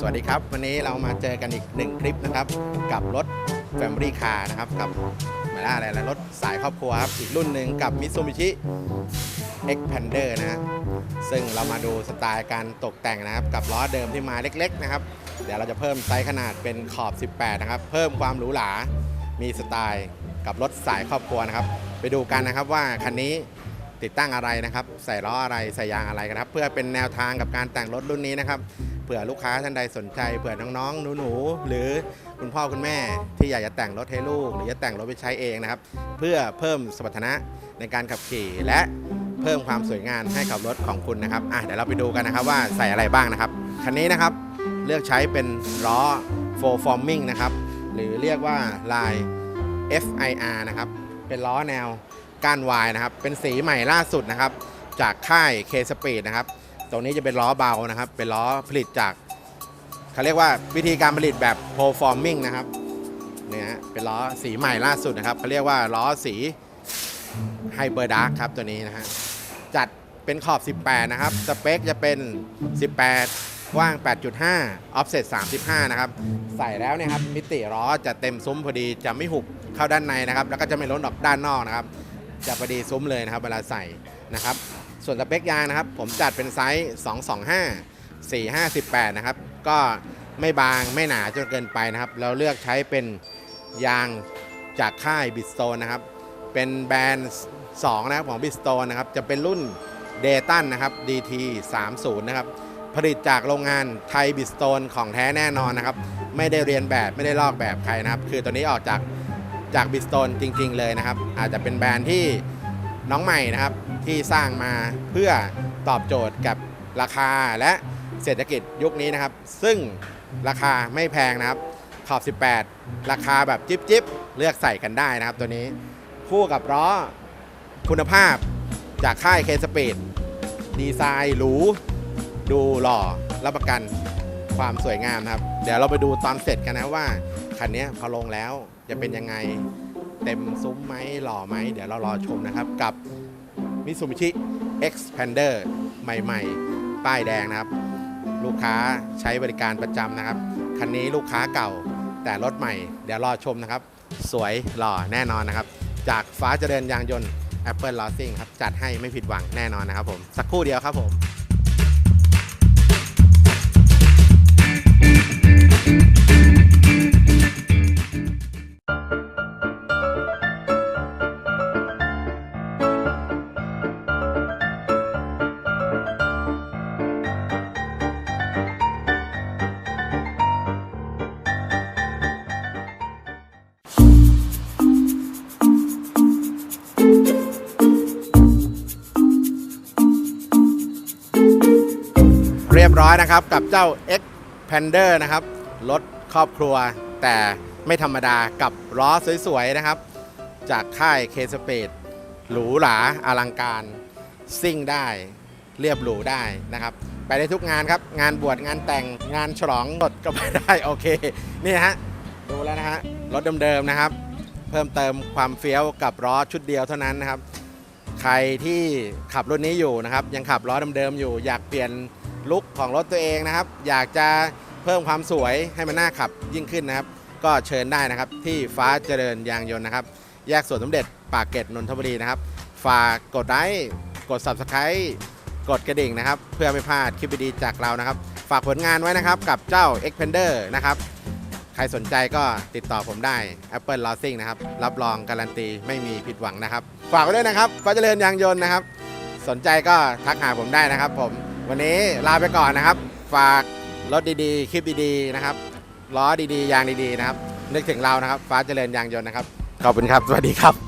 สวัสดีครับ วันนี้เรามาเจอกันอีกหนึ่งคลิปนะครับ กับรถ Family Car นะครับกับมายว่าอะไรละรถสายครอบครัวครับ อีกรุ่นหนึ่งกับ Mitsubishi Xpander นะ ซึ่งเรามาดูสไตล์การตกแต่งนะครับ กับล้อเดิมที่มาเล็กๆนะครับ เดี๋ยวเราจะเพิ่มไซส์ขนาดเป็นขอบ 18 นะครับ เพิ่มความหรูหรา มีสไตล์กับรถสายครอบครัวนะครับ ไปดูกันนะครับว่าคันนี้ติดตั้งอะไรนะครับ ใส่ล้ออะไรใส่ยางอะไรกันครับ เพื่อเป็นแนวทางกับการแต่งรถรุ่นนี้นะครับ เผื่อลูกค้าท่านใดสนใจเผื่อน้องๆหนูๆหรือคุณพ่อคุณแม่ที่อยากจะแต่งรถให้ลูก หรือจะแต่งรถไปใช้เองนะครับ เพื่อเพิ่มสมรรถนะในการขับขี่และเพิ่มความสวยงามให้กับรถของคุณนะครับอะเดี๋ยวเราไปดูกันนะครับว่าใส่อะไรบ้างนะครับคันนี้นะครับเลือกใช้เป็นล้อ four forming นะครับหรือเรียกว่าลาย FIR นะครับเป็นล้อแนวก้านวายนะครับเป็นสีใหม่ล่าสุดนะครับจากค่าย K Speed นะครับ ตรงนี้จะเป็นล้อเบานะครับ เป็นล้อผลิตจากเขาเรียกว่าวิธีการผลิตแบบ Performing นะครับเนี่ยเป็นล้อสีใหม่ล่าสุดนะครับเขาเรียกว่าล้อสีไฮเ e อร์ดาร์ครับตัวนี้นะฮะจัดเป็นขอบ 18 นะครับ สเปคจะเป็น 18 กว้าง 8.5 offset 35 นะครับ ใส่แล้วเนี่ยครับมิติล้อจะเต็มซุ้มพอดีจะไม่หุบเข้าด้านในนะครับ แล้วก็จะไม่ล้นออกด้านนอกนะครับ จะพอดีซุ้มเลยนะครับ เวลาใส่นะครับ ส่วนสเปคยางนะครับ ผมจัดเป็นไซส์ 225 458 นะครับ ก็ไม่บางไม่หนาจนเกินไปนะครับ เราเลือกใช้เป็นยางจากค่ายบิสโตนนะครับ เป็นแบรนด์ 2 นะครับของบิสโตนนะครับ จะเป็นรุ่นเดตันนะครับ DT 30นะครับ ผลิตจากโรงงานไทยบิสโตนของแท้แน่นอนนะครับ ไม่ได้เรียนแบบไม่ได้ลอกแบบใครนะครับ คือตัวนี้ออกจากจากบิสโตนจริง ๆ เลยนะครับ อาจจะเป็นแบรนด์ที่น้องใหม่นะครับ ที่สร้างมาเพื่อตอบโจทย์กับราคาและเศรษฐกิจยุคนี้นะครับ ซึ่งราคาไม่แพงนะครับ ขอบ 18 ราคาแบบจิ๊บจิบเลือกใส่กันได้นะครับตัวนี้ คู่กับล้อคุณภาพจากค่ายเคสปีดดีไซน์หรู ดูหล่อรับประกันความสวยงามนะครับ เดี๋ยวเราไปดูตอนเสร็จกันนะว่า คันนี้พอลงแล้วจะเป็นยังไง เต็มซุ้มไหมหล่อไหม เดี๋ยวเรารอชมนะครับกับ Mitsubishi Xpander ใหม่ๆ ป้ายแดงนะครับ ลูกค้าใช้บริการประจำนะครับ คันนี้ลูกค้าเก่าแต่รถใหม่ เดี๋ยวรอชมนะครับ สวยหล่อแน่นอนนะครับ จากฟ้าเจริญยางยนต์ Apple l o s s i n g ครับ จัดให้ไม่ผิดหวังแน่นอนนะครับผม สักครู่เดียวครับผม นะครับกับเจ้า X Pander นะครับรถครอบครัว แต่ไม่ธรรมดากับล้อสวยๆนะครับ จากค่าย K Speed หรูหราอลังการซิ่งได้เรียบหรูได้นะครับ ไปได้ทุกงานครับ งานบวชงานแต่งงานฉลองรถก็ไปได้โอเค นี่ฮะดูแล้วนะฮะรถเดิมๆนะครับ เพิ่มเติมความเฟี้ยวกับล้อชุดเดียวเท่านั้นนะครับ ใครที่ขับรุ่นนี้อยู่นะครับ ยังขับล้อเดิมๆอยู่ อยากเปลี่ยน ลุคของรถตัวเองนะครับ อยากจะเพิ่มความสวยให้มันน่าขับยิ่งขึ้นนะครับ ก็เชิญได้นะครับที่ฟ้าเจริญยางยนต์นะครับ แยกสวนสมเด็จปากเกร็ดนนทบุรีนะครับ ฝากกดไลค์กด subscribe กดกระดิ่งนะครับ เพื่อไม่พลาดคลิปดีๆจากเรานะครับ ฝากผลงานไว้นะครับกับเจ้า Xpander นะครับ ใครสนใจก็ติดต่อผมได้ Apple Losing นะครับ รับรองการันตีไม่มีผิดหวังนะครับ ฝากไว้ด้วยนะครับฟ้าเจริญยางยนต์นะครับ สนใจก็ทักหาผมได้นะครับผม วันนี้ลาไปก่อนนะครับ ฝากรถดีๆ คลิปดีๆนะครับ ล้อดีๆ ยางดีๆนะครับ นึกถึงเรานะครับ ฟ้าเจริญยางยนต์นะครับ ขอบคุณครับ สวัสดีครับ